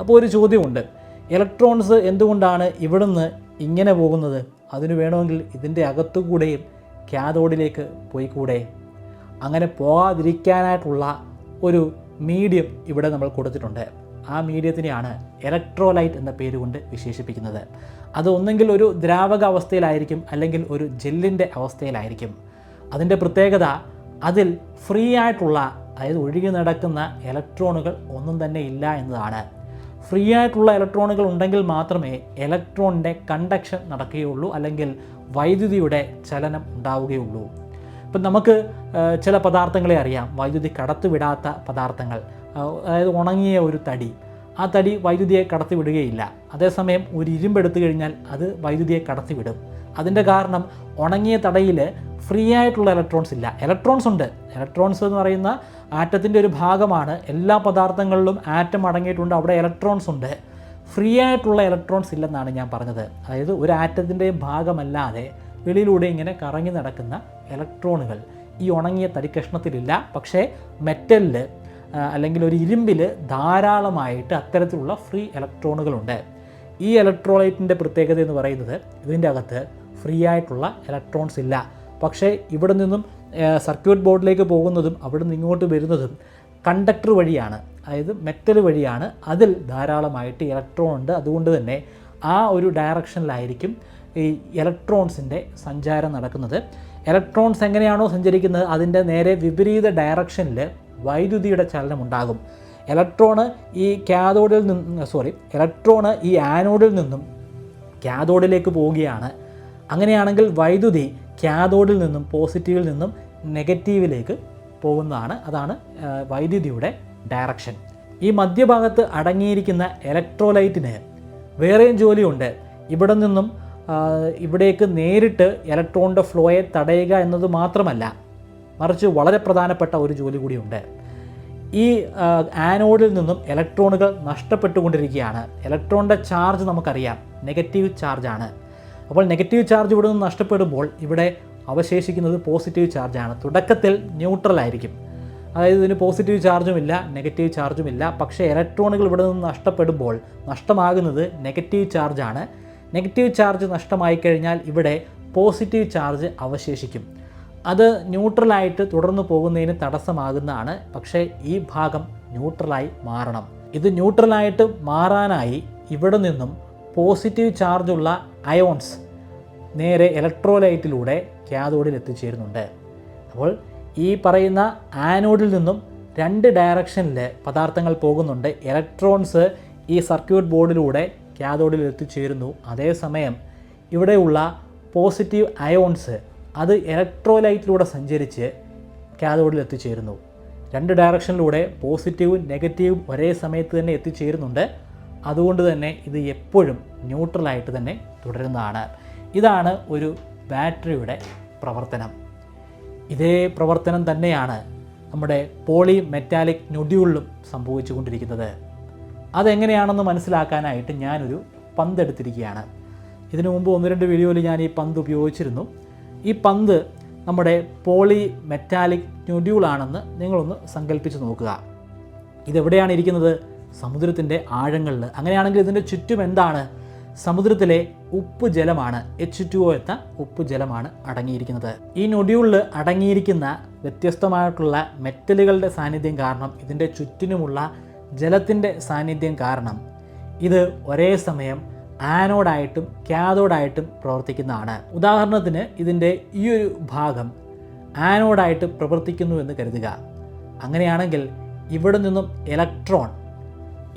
അപ്പോൾ ഒരു ചോദ്യമുണ്ട്. ഇലക്ട്രോൺസ് എന്തുകൊണ്ടാണ് ഇവിടുന്ന് ഇങ്ങനെ പോകുന്നത്? അതിന് വേണമെങ്കിൽ ഇതിന്റെ അകത്തുകൂടെയും ക്യാതോഡിലേക്ക് പോയിക്കൂടെ? അങ്ങനെ പോകാതിരിക്കാനായിട്ടുള്ള ഒരു മീഡിയം ഇവിടെ നമ്മൾ കൊടുത്തിട്ടുണ്ട്. ആ മീഡിയത്തിനെയാണ് ഇലക്ട്രോലൈറ്റ് എന്ന പേര് കൊണ്ട് വിശേഷിപ്പിക്കുന്നത്. അത് ഒന്നെങ്കിൽ ഒരു ദ്രാവക അവസ്ഥയിലായിരിക്കും അല്ലെങ്കിൽ ഒരു ജെല്ലിന്റെ അവസ്ഥയിലായിരിക്കും. അതിന്റെ പ്രത്യേകത അതിൽ ഫ്രീ ആയിട്ടുള്ള അതായത് ഒഴുകി നടക്കുന്ന ഇലക്ട്രോണുകൾ ഒന്നും തന്നെ ഇല്ല എന്നതാണ്. ഫ്രീ ആയിട്ടുള്ള ഇലക്ട്രോണുകൾ ഉണ്ടെങ്കിൽ മാത്രമേ ഇലക്ട്രോണിന്റെ കണ്ടക്ഷൻ നടക്കുകയുള്ളൂ അല്ലെങ്കിൽ വൈദ്യുതിയുടെ ചലനം ഉണ്ടാവുകയുള്ളൂ. ഇപ്പം നമുക്ക് ചില പദാർത്ഥങ്ങളെ അറിയാം. വൈദ്യുതി കടത്തിവിടാത്ത പദാർത്ഥങ്ങൾ. അതായത് ഉണങ്ങിയ ഒരു തടി. ആ തടി വൈദ്യുതിയെ കടത്തിവിടുകയില്ല. അതേസമയം ഒരു ഇരുമ്പെടുത്തു കഴിഞ്ഞാൽ അത് വൈദ്യുതിയെ കടത്തിവിടും. അതിന്റെ കാരണം ഉണങ്ങിയ തടയിൽ ഫ്രീ ആയിട്ടുള്ള ഇലക്ട്രോൺസ് ഇല്ല. ഇലക്ട്രോൺസ് ഉണ്ട്. ഇലക്ട്രോൺസ് എന്ന് പറയുന്ന ആറ്റത്തിന്റെ ഒരു ഭാഗമാണ് എല്ലാ പദാർത്ഥങ്ങളിലും ആറ്റം അടങ്ങിയിട്ടുണ്ട്. അവിടെ ഇലക്ട്രോൺസ് ഉണ്ട്. ഫ്രീ ആയിട്ടുള്ള ഇലക്ട്രോൺസ് ഇല്ലെന്നാണ് ഞാൻ പറഞ്ഞത്. അതായത് ഒരു ആറ്റത്തിന്റെയും ഭാഗമല്ലാതെ വെളിയിലൂടെ ഇങ്ങനെ കറങ്ങി നടക്കുന്ന ഇലക്ട്രോണുകൾ ഈ ഉണങ്ങിയ തടിക്കഷ്ണത്തിലില്ല പക്ഷേ മെറ്റലിൽ അല്ലെങ്കിൽ ഒരു ഇരുമ്പിൽ ധാരാളമായിട്ട് അത്തരത്തിലുള്ള ഫ്രീ ഇലക്ട്രോണുകളുണ്ട്. ഈ ഇലക്ട്രോളൈറ്റിന്റെ പ്രത്യേകത എന്ന് പറയുന്നത് ഇതിന്റെ അകത്ത് ഫ്രീ ആയിട്ടുള്ള ഇലക്ട്രോൺസ് ഇല്ല. പക്ഷേ ഇവിടെ നിന്നും സർക്യൂട്ട് ബോർഡിലേക്ക് പോകുന്നതും അവിടെ നിന്ന് ഇങ്ങോട്ട് വരുന്നതും കണ്ടക്ടർ വഴിയാണ്. അതായത് മെറ്റൽ വഴിയാണ് അതിൽ ധാരാളമായിട്ട് ഇലക്ട്രോൺ ഉണ്ട്. അതുകൊണ്ട് തന്നെ ആ ഒരു ഡയറക്ഷനിലായിരിക്കും ഈ ഇലക്ട്രോൺസിന്റെ സഞ്ചാരം നടക്കുന്നത്. ഇലക്ട്രോൺസ് എങ്ങനെയാണോ സഞ്ചരിക്കുന്നത് അതിന്റെ നേരെ വിപരീത ഡയറക്ഷനിൽ വൈദ്യുതിയുടെ ചലനം ഉണ്ടാകും ഇലക്ട്രോണ് ഈ കാതോഡിൽ നിന്ന് സോറി ഇലക്ട്രോണ് ഈ ആനോഡിൽ നിന്നും കാതോഡിലേക്ക് പോവുകയാണ്. അങ്ങനെയാണെങ്കിൽ വൈദ്യുതി കാതോഡിൽ നിന്നും പോസിറ്റീവിൽ നിന്നും നെഗറ്റീവിലേക്ക് പോകുന്നതാണ്. അതാണ് വൈദ്യുതിയുടെ ഡയറക്ഷൻ ഈ മധ്യഭാഗത്ത് അടങ്ങിയിരിക്കുന്ന ഇലക്ട്രോലൈറ്റിന് വേറെയും ജോലിയുണ്ട്. ഇവിടെ നിന്നും ഇവിടേക്ക് നേരിട്ട് ഇലക്ട്രോണിന്റെ ഫ്ലോയെ തടയുക എന്നത് മാത്രമല്ല. മറിച്ച് വളരെ പ്രധാനപ്പെട്ട ഒരു ജോലി കൂടിയുണ്ട്. ഈ ആനോഡിൽ നിന്നും ഇലക്ട്രോണുകൾ നഷ്ടപ്പെട്ടുകൊണ്ടിരിക്കുകയാണ്. ഇലക്ട്രോണിന്റെ ചാർജ് നമുക്കറിയാം. നെഗറ്റീവ് ചാർജാണ്. അപ്പോൾ നെഗറ്റീവ് ചാർജ് ഇവിടെ നിന്ന് നഷ്ടപ്പെടുമ്പോൾ ഇവിടെ അവശേഷിക്കുന്നത് പോസിറ്റീവ് ചാർജാണ്. തുടക്കത്തിൽ ന്യൂട്രൽ ആയിരിക്കും. അതായത് ഇതിന് പോസിറ്റീവ് ചാർജും ഇല്ല നെഗറ്റീവ് ചാർജും ഇല്ല. പക്ഷേ ഇലക്ട്രോണുകൾ ഇവിടെ നിന്ന് നഷ്ടപ്പെടുമ്പോൾ നഷ്ടമാകുന്നത് നെഗറ്റീവ് ചാർജാണ്. നെഗറ്റീവ് ചാർജ് നഷ്ടമായി കഴിഞ്ഞാൽ ഇവിടെ പോസിറ്റീവ് ചാർജ് അവശേഷിക്കും. അത് ന്യൂട്രലായിട്ട് തുടർന്ന് പോകുന്നതിന് തടസ്സമാകുന്നതാണ്. പക്ഷേ ഈ ഭാഗം ന്യൂട്രലായി മാറണം. ഇത് ന്യൂട്രലായിട്ട് മാറാനായി ഇവിടെ നിന്നും പോസിറ്റീവ് ചാർജുള്ള അയോൺസ് നേരെ ഇലക്ട്രോലൈറ്റിലൂടെ ക്യാതോഡിൽ എത്തിച്ചേരുന്നുണ്ട്. അപ്പോൾ ഈ പറയുന്ന ആനോഡിൽ നിന്നും രണ്ട് ഡയറക്ഷനിൽ പദാർത്ഥങ്ങൾ പോകുന്നുണ്ട്. ഇലക്ട്രോൺസ് ഈ സർക്യൂട്ട് ബോർഡിലൂടെ ക്യാതോഡിൽ എത്തിച്ചേരുന്നു. അതേസമയം ഇവിടെയുള്ള പോസിറ്റീവ് അയോൺസ് അത് ഇലക്ട്രോലൈറ്റിലൂടെ സഞ്ചരിച്ച് കാഥോഡിൽ എത്തിച്ചേരുന്നു. രണ്ട് ഡയറക്ഷനിലൂടെ പോസിറ്റീവും നെഗറ്റീവും ഒരേ സമയത്ത് തന്നെ എത്തിച്ചേരുന്നുണ്ട്. അതുകൊണ്ട് തന്നെ ഇത് എപ്പോഴും ന്യൂട്രലായിട്ട് തന്നെ തുടരുന്നതാണ്. ഇതാണ് ഒരു ബാറ്ററിയുടെ പ്രവർത്തനം. ഇതേ പ്രവർത്തനം തന്നെയാണ് നമ്മുടെ പോളി മെറ്റാലിക് നൊഡ്യൂളിലും സംഭവിച്ചുകൊണ്ടിരിക്കുന്നത്. അതെങ്ങനെയാണെന്ന് മനസ്സിലാക്കാനായിട്ട് ഞാനൊരു പന്തെടുത്തിരിക്കുകയാണ്. ഇതിനു മുമ്പ് ഒന്ന് രണ്ട് വീഡിയോയിൽ ഞാൻ ഈ പന്ത് ഉപയോഗിച്ചിരുന്നു. ഈ പന്ത് നമ്മുടെ പോളി മെറ്റാലിക് നൊഡ്യൂളാണെന്ന് നിങ്ങളൊന്ന് സങ്കല്പിച്ച് നോക്കുക. ഇതെവിടെയാണ് ഇരിക്കുന്നത്? സമുദ്രത്തിന്റെ ആഴങ്ങളിൽ. അങ്ങനെയാണെങ്കിൽ ഇതിന്റെ ചുറ്റും എന്താണ്? സമുദ്രത്തിലെ ഉപ്പ് ജലമാണ്. എച്ച് ടു ഒ എന്ന ഉപ്പ് ജലമാണ് അടങ്ങിയിരിക്കുന്നത്. ഈ നൊഡ്യൂളിൽ അടങ്ങിയിരിക്കുന്ന വ്യത്യസ്തമായിട്ടുള്ള മെറ്റലുകളുടെ സാന്നിധ്യം കാരണം ഇതിന്റെ ചുറ്റിനുമുള്ള ജലത്തിന്റെ സാന്നിധ്യം കാരണം ഇത് ഒരേ സമയം ആനോഡായിട്ടും ക്യാതോഡായിട്ടും പ്രവർത്തിക്കുന്നതാണ്. ഉദാഹരണത്തിന് ഇതിന്റെ ഈ ഒരു ഭാഗം ആനോഡായിട്ട് പ്രവർത്തിക്കുന്നു എന്ന് കരുതുക. അങ്ങനെയാണെങ്കിൽ ഇവിടെ നിന്നും ഇലക്ട്രോൺ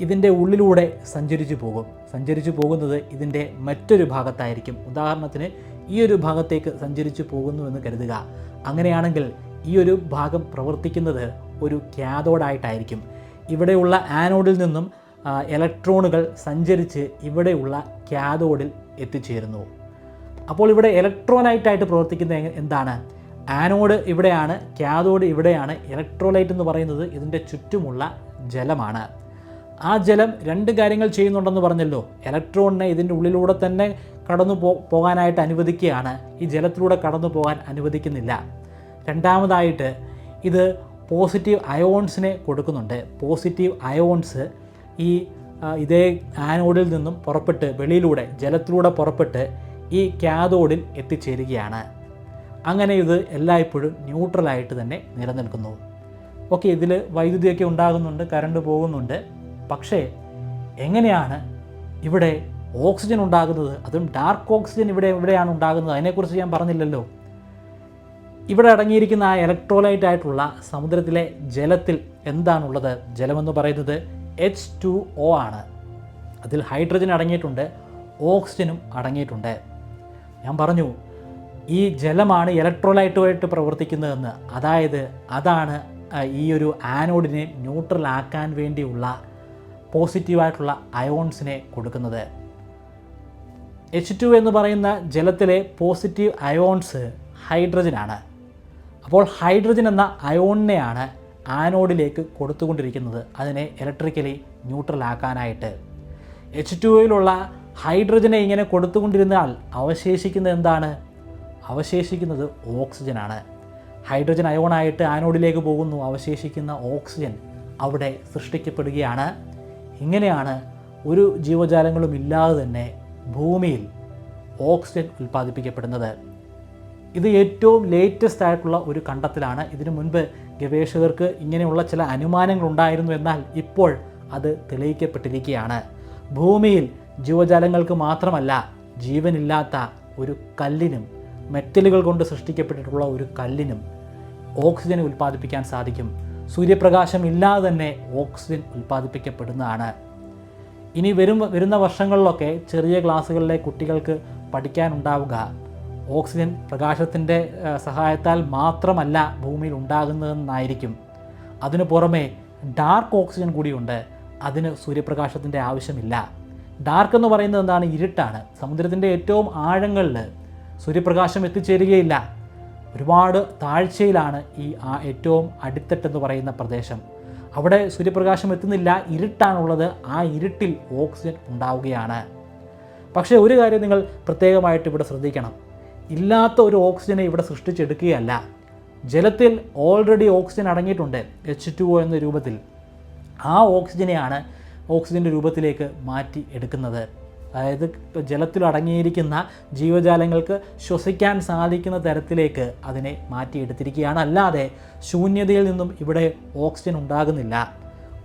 ഇതിന്റെ ഉള്ളിലൂടെ സഞ്ചരിച്ചു പോകും. സഞ്ചരിച്ചു പോകുന്നത് ഇതിന്റെ മറ്റൊരു ഭാഗത്തായിരിക്കും. ഉദാഹരണത്തിന് ഈ ഒരു ഭാഗത്തേക്ക് സഞ്ചരിച്ചു പോകുന്നു എന്ന് കരുതുക. അങ്ങനെയാണെങ്കിൽ ഈ ഒരു ഭാഗം പ്രവർത്തിക്കുന്നത് ഒരു ക്യാതോഡായിട്ടായിരിക്കും ഇവിടെയുള്ള ആനോഡിൽ നിന്നും ഇലക്ട്രോണുകൾ സഞ്ചരിച്ച് ഇവിടെയുള്ള ക്യാതോഡിൽ എത്തിച്ചേരുന്നു. അപ്പോൾ ഇവിടെ ഇലക്ട്രോലൈറ്റായിട്ട് പ്രവർത്തിക്കുന്നത് എന്താണ്? ആനോഡ് ഇവിടെയാണ് ക്യാതോഡ് ഇവിടെയാണ് ഇലക്ട്രോലൈറ്റ് എന്ന് പറയുന്നത് ഇതിന്റെ ചുറ്റുമുള്ള ജലമാണ്. ആ ജലം രണ്ട് കാര്യങ്ങൾ ചെയ്യുന്നുണ്ടെന്ന് പറഞ്ഞല്ലോ. ഇലക്ട്രോണിനെ ഇതിന്റെ ഉള്ളിലൂടെ തന്നെ കടന്നു പോ പോകാനായിട്ട് അനുവദിക്കുകയാണ്. ഈ ജലത്തിലൂടെ കടന്നു പോകാൻ അനുവദിക്കുന്നില്ല. രണ്ടാമതായിട്ട് ഇത് പോസിറ്റീവ് അയോൺസിനെ കൊടുക്കുന്നുണ്ട്. പോസിറ്റീവ് അയോൺസ് ഈ ഇതേ ആനോഡിൽ നിന്നും പുറപ്പെട്ട് വെളിയിലൂടെ ജലത്തിലൂടെ പുറപ്പെട്ട് ഈ ക്യാതോഡിൽ എത്തിച്ചേരുകയാണ്. അങ്ങനെ ഇത് എല്ലായ്പ്പോഴും ന്യൂട്രലായിട്ട് തന്നെ നിലനിൽക്കുന്നു. ഓക്കെ ഇതിൽ വൈദ്യുതിയൊക്കെ ഉണ്ടാകുന്നുണ്ട് കറണ്ട് പോകുന്നുണ്ട്. പക്ഷേ എങ്ങനെയാണ് ഇവിടെ ഓക്സിജൻ ഉണ്ടാകുന്നത്? അതും ഡാർക്ക് ഓക്സിജൻ ഇവിടെ എവിടെയാണ് ഉണ്ടാകുന്നത്. അതിനെക്കുറിച്ച് ഞാൻ പറഞ്ഞില്ലല്ലോ. ഇവിടെ അടങ്ങിയിരിക്കുന്ന ആ ഇലക്ട്രോലൈറ്റ് ആയിട്ടുള്ള സമുദ്രത്തിലെ ജലത്തിൽ എന്താണുള്ളത്? ജലമെന്ന് പറയുന്നത് എച്ച് ടു ഒ ആണ്. അതിൽ ഹൈഡ്രജൻ അടങ്ങിയിട്ടുണ്ട് ഓക്സിജനും അടങ്ങിയിട്ടുണ്ട്. ഞാൻ പറഞ്ഞു ഈ ജലമാണ് ഇലക്ട്രോലൈറ്റുമായിട്ട് പ്രവർത്തിക്കുന്നതെന്ന്. അതായത് അതാണ് ഈ ഒരു ആനോഡിനെ ന്യൂട്രൽ ആക്കാൻ വേണ്ടിയുള്ള പോസിറ്റീവായിട്ടുള്ള അയോൺസിനെ കൊടുക്കുന്നത്. എച്ച് ടു എന്ന് പറയുന്ന ജലത്തിലെ പോസിറ്റീവ് അയോൺസ് ഹൈഡ്രജനാണ്. അപ്പോൾ ഹൈഡ്രജൻ എന്ന അയോണിനെയാണ് ആനോഡിലേക്ക് കൊടുത്തുകൊണ്ടിരിക്കുന്നത് അതിനെ ഇലക്ട്രിക്കലി ന്യൂട്രൽ ആക്കാനായിട്ട്. എച്ച് ടുയിലുള്ള ഹൈഡ്രജനെ ഇങ്ങനെ കൊടുത്തുകൊണ്ടിരുന്നാൽ അവശേഷിക്കുന്നത് എന്താണ്? അവശേഷിക്കുന്നത് ഓക്സിജനാണ് ഹൈഡ്രജൻ അയോണായിട്ട് ആനോഡിലേക്ക് പോകുന്നു അവശേഷിക്കുന്ന ഓക്സിജൻ അവിടെ സൃഷ്ടിക്കപ്പെടുകയാണ്. ഇങ്ങനെയാണ് ഒരു ജീവജാലങ്ങളും ഇല്ലാതെ തന്നെ ഭൂമിയിൽ ഓക്സിജൻ ഉൽപ്പാദിപ്പിക്കപ്പെടുന്നത്. ഇത് ഏറ്റവും ലേറ്റസ്റ്റ് ആയിട്ടുള്ള ഒരു കണ്ടെത്തലാണ്. ഇതിനു മുൻപ് ഗവേഷകർക്ക് ഇങ്ങനെയുള്ള ചില അനുമാനങ്ങൾ ഉണ്ടായിരുന്നു എന്നാൽ ഇപ്പോൾ അത് തെളിയിക്കപ്പെട്ടിരിക്കുകയാണ്. ഭൂമിയിൽ ജീവജാലങ്ങൾക്ക് മാത്രമല്ല ജീവനില്ലാത്ത ഒരു കല്ലിനും മെറ്റലുകൾ കൊണ്ട് സൃഷ്ടിക്കപ്പെട്ടിട്ടുള്ള ഒരു കല്ലിനും ഓക്സിജൻ ഉൽപ്പാദിപ്പിക്കാൻ സാധിക്കും. സൂര്യപ്രകാശം ഇല്ലാതെ തന്നെ ഓക്സിജൻ ഉൽപ്പാദിപ്പിക്കപ്പെടുന്നതാണ്. ഇനി വരും വരുന്ന വർഷങ്ങളിലൊക്കെ ചെറിയ ക്ലാസ്സുകളിലെ കുട്ടികൾക്ക് പഠിക്കാനുണ്ടാവുക. ഓക്സിജൻ പ്രകാശത്തിന്റെ സഹായത്താൽ മാത്രമല്ല ഭൂമിയിൽ ഉണ്ടാകുന്നതെന്നായിരിക്കും. അതിനു പുറമേ ഡാർക്ക് ഓക്സിജൻ കൂടിയുണ്ട്. അതിന് സൂര്യപ്രകാശത്തിന്റെ ആവശ്യമില്ല. ഡാർക്ക് എന്ന് പറയുന്നത് എന്താണ്? ഇരുട്ടാണ്. സമുദ്രത്തിന്റെ ഏറ്റവും ആഴങ്ങളിൽ സൂര്യപ്രകാശം എത്തിച്ചേരുകയില്ല. ഒരുപാട് താഴ്ചയിലാണ് ഈ ഏറ്റവും അടിത്തട്ടെന്ന് പറയുന്ന പ്രദേശം. അവിടെ സൂര്യപ്രകാശം എത്തുന്നില്ല. ഇരുട്ടാണുള്ളത്. ആ ഇരുട്ടിൽ ഓക്സിജൻ ഉണ്ടാവുകയാണ്. പക്ഷേ ഒരു കാര്യം നിങ്ങൾ പ്രത്യേകമായിട്ട് ഇവിടെ ശ്രദ്ധിക്കണം. ഇല്ലാത്ത ഒരു ഓക്സിജനെ ഇവിടെ സൃഷ്ടിച്ചെടുക്കുകയല്ല. ജലത്തിൽ ഓൾറെഡി ഓക്സിജൻ അടങ്ങിയിട്ടുണ്ട് എച്ച് ടു ഒ എന്ന രൂപത്തിൽ. ആ ഓക്സിജനെയാണ് ഓക്സിജന്റെ രൂപത്തിലേക്ക് മാറ്റി എടുക്കുന്നത്. അതായത് ജലത്തിൽ അടങ്ങിയിരിക്കുന്ന ജീവജാലങ്ങൾക്ക് ശ്വസിക്കാൻ സാധിക്കുന്ന തരത്തിലേക്ക് അതിനെ മാറ്റിയെടുത്തിരിക്കുകയാണ് അല്ലാതെ ശൂന്യതയിൽ നിന്നും ഇവിടെ ഓക്സിജൻ ഉണ്ടാകുന്നില്ല.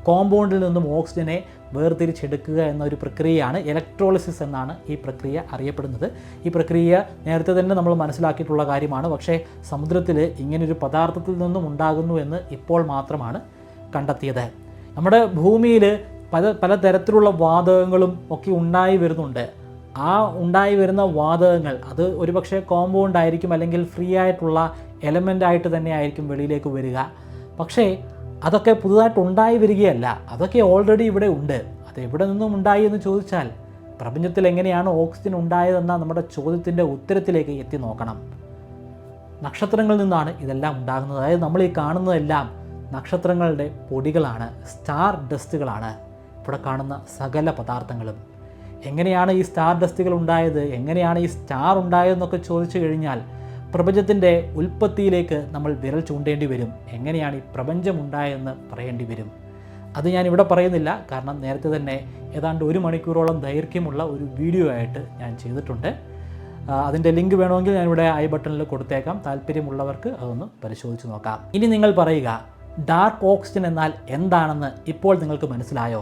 കോമ്പൗണ്ടിൽ നിന്നും ഓക്സിജനെ വേർതിരിച്ചെടുക്കുക എന്ന ഒരു പ്രക്രിയയാണ് ഇലക്ട്രോളിസിസ് എന്നാണ് ഈ പ്രക്രിയ അറിയപ്പെടുന്നത്. ഈ പ്രക്രിയ നേരത്തെ തന്നെ നമ്മൾ മനസ്സിലാക്കിയിട്ടുള്ള കാര്യമാണ്. പക്ഷേ സമുദ്രത്തിൽ ഇങ്ങനൊരു പദാർത്ഥത്തിൽ നിന്നും ഉണ്ടാകുന്നു എന്ന് ഇപ്പോൾ മാത്രമാണ് കണ്ടെത്തിയത്. നമ്മുടെ ഭൂമിയിൽ പല പലതരത്തിലുള്ള വാതകങ്ങളും ഒക്കെ ഉണ്ടായി വരുന്നുണ്ട്. ആ ഉണ്ടായി വരുന്ന വാതകങ്ങൾ അത് ഒരുപക്ഷെ കോമ്പൗണ്ട് ആയിരിക്കും അല്ലെങ്കിൽ ഫ്രീ ആയിട്ടുള്ള എലമെന്റ് ആയിട്ട് തന്നെ ആയിരിക്കും വെളിയിലേക്ക് വരിക. പക്ഷേ അതൊക്കെ പുതുതായിട്ട് ഉണ്ടായി വരികയല്ല. അതൊക്കെ ഓൾറെഡി ഇവിടെ ഉണ്ട്. അത് എവിടെ നിന്നും ഉണ്ടായി എന്ന് ചോദിച്ചാൽ പ്രപഞ്ചത്തിൽ എങ്ങനെയാണ് ഓക്സിജൻ ഉണ്ടായതെന്ന നമ്മുടെ ചോദ്യത്തിന്റെ ഉത്തരത്തിലേക്ക് എത്തി നോക്കണം. നക്ഷത്രങ്ങളിൽ നിന്നാണ് ഇതെല്ലാം ഉണ്ടാകുന്നത്. അതായത് നമ്മൾ ഈ കാണുന്നതെല്ലാം നക്ഷത്രങ്ങളുടെ പൊടികളാണ്. സ്റ്റാർ ഡസ്റ്റുകളാണ് ഇവിടെ കാണുന്ന സകല പദാർത്ഥങ്ങളും. എങ്ങനെയാണ് ഈ സ്റ്റാർ ഡസ്റ്റുകൾ ഉണ്ടായത്? എങ്ങനെയാണ് ഈ സ്റ്റാർ ഉണ്ടായതെന്നൊക്കെ ചോദിച്ചു കഴിഞ്ഞാൽ പ്രപഞ്ചത്തിന്റെ ഉൽപ്പത്തിയിലേക്ക് നമ്മൾ വിരൽ ചൂണ്ടേണ്ടി വരും. എങ്ങനെയാണ് ഈ പ്രപഞ്ചമുണ്ടായെന്ന് പറയേണ്ടി വരും. അത് ഞാൻ ഇവിടെ പറയുന്നില്ല. കാരണം നേരത്തെ തന്നെ ഏതാണ്ട് ഒരു മണിക്കൂറോളം ദൈർഘ്യമുള്ള ഒരു വീഡിയോ ആയിട്ട് ഞാൻ ചെയ്തിട്ടുണ്ട്. അതിന്റെ ലിങ്ക് വേണമെങ്കിൽ ഞാനിവിടെ ഐ ബട്ടണിൽ കൊടുത്തേക്കാം. താല്പര്യമുള്ളവർക്ക് അതൊന്ന് പരിശോധിച്ച് നോക്കാം. ഇനി നിങ്ങൾ പറയുക ഡാർക്ക് ഓക്സിജൻ എന്നാൽ എന്താണെന്ന് ഇപ്പോൾ നിങ്ങൾക്ക് മനസ്സിലായോ?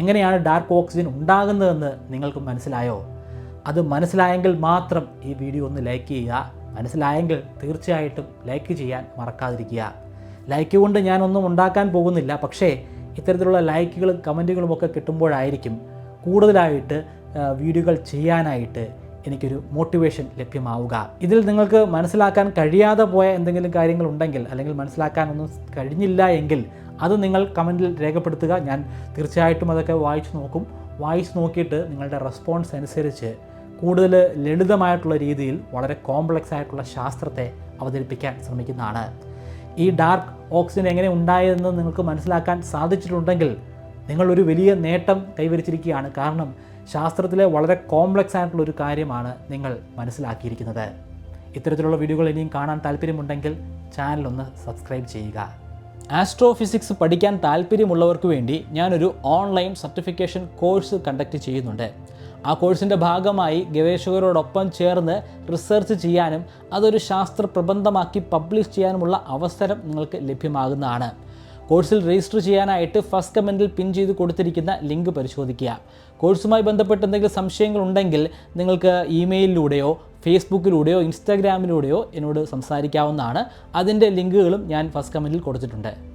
എങ്ങനെയാണ് ഡാർക്ക് ഓക്സിജൻ ഉണ്ടാകുന്നതെന്ന് നിങ്ങൾക്ക് മനസ്സിലായോ? അത് മനസ്സിലായെങ്കിൽ മാത്രം ഈ വീഡിയോ ഒന്ന് ലൈക്ക് ചെയ്യുക. മനസ്സിലായെങ്കിൽ തീർച്ചയായിട്ടും ലൈക്ക് ചെയ്യാൻ മറക്കാതിരിക്കുക. ലൈക്ക് കൊണ്ട് ഞാനൊന്നും ഉണ്ടാക്കാൻ പോകുന്നില്ല. പക്ഷേ ഇത്തരത്തിലുള്ള ലൈക്കുകളും കമന്റുകളും ഒക്കെ കിട്ടുമ്പോഴായിരിക്കും കൂടുതലായിട്ട് വീഡിയോകൾ ചെയ്യാനായിട്ട് എനിക്കൊരു മോട്ടിവേഷൻ ലഭ്യമാവുക. ഇതിൽ നിങ്ങൾക്ക് മനസ്സിലാക്കാൻ കഴിയാതെ പോയ എന്തെങ്കിലും കാര്യങ്ങൾ ഉണ്ടെങ്കിൽ അല്ലെങ്കിൽ മനസ്സിലാക്കാനൊന്നും കഴിഞ്ഞില്ല എങ്കിൽ അത് നിങ്ങൾ കമന്റിൽ രേഖപ്പെടുത്തുക. ഞാൻ തീർച്ചയായിട്ടും അതൊക്കെ വായിച്ചു നോക്കും. വായിച്ച് നോക്കിയിട്ട് നിങ്ങളുടെ റെസ്പോൺസ് അനുസരിച്ച് കൂടുതൽ ലളിതമായിട്ടുള്ള രീതിയിൽ വളരെ കോംപ്ലക്സ് ആയിട്ടുള്ള ശാസ്ത്രത്തെ അവതരിപ്പിക്കാൻ ശ്രമിക്കുന്നതാണ്. ഈ ഡാർക്ക് ഓക്സിജൻ എങ്ങനെ ഉണ്ടായതെന്ന് നിങ്ങൾക്ക് മനസ്സിലാക്കാൻ സാധിച്ചിട്ടുണ്ടെങ്കിൽ നിങ്ങളൊരു വലിയ നേട്ടം കൈവരിച്ചിരിക്കുകയാണ്. കാരണം ശാസ്ത്രത്തിലെ വളരെ കോംപ്ലക്സ് ആയിട്ടുള്ള ഒരു കാര്യമാണ് നിങ്ങൾ മനസ്സിലാക്കിയിരിക്കുന്നത്. ഇത്തരത്തിലുള്ള വീഡിയോകൾ ഇനിയും കാണാൻ താല്പര്യമുണ്ടെങ്കിൽ ചാനൽ ഒന്ന് സബ്സ്ക്രൈബ് ചെയ്യുക. ആസ്ട്രോഫിസിക്സ് പഠിക്കാൻ താല്പര്യമുള്ളവർക്ക് വേണ്ടി ഞാനൊരു ഓൺലൈൻ സർട്ടിഫിക്കേഷൻ കോഴ്സ് കണ്ടക്ട് ചെയ്യുന്നുണ്ട്. ആ കോഴ്സിന്റെ ഭാഗമായി ഗവേഷകരോടൊപ്പം ചേർന്ന് റിസർച്ച് ചെയ്യാനും അതൊരു ശാസ്ത്ര പ്രബന്ധമാക്കി പബ്ലിഷ് ചെയ്യാനുമുള്ള അവസരം നിങ്ങൾക്ക് ലഭ്യമാകുന്നതാണ്. കോഴ്സിൽ രജിസ്റ്റർ ചെയ്യാനായിട്ട് ഫസ്റ്റ് കമന്റിൽ പിൻ ചെയ്ത് കൊടുത്തിരിക്കുന്ന ലിങ്ക് പരിശോധിക്കുക. കോഴ്സുമായി ബന്ധപ്പെട്ട് എന്തെങ്കിലും സംശയങ്ങൾ ഉണ്ടെങ്കിൽ നിങ്ങൾക്ക് ഇമെയിലിലൂടെയോ ഫേസ്ബുക്കിലൂടെയോ ഇൻസ്റ്റാഗ്രാമിലൂടെയോ എന്നോട് സംസാരിക്കാവുന്നതാണ്. അതിന്റെ ലിങ്കുകളും ഞാൻ ഫസ്റ്റ് കമന്റിൽ കൊടുത്തിട്ടുണ്ട്.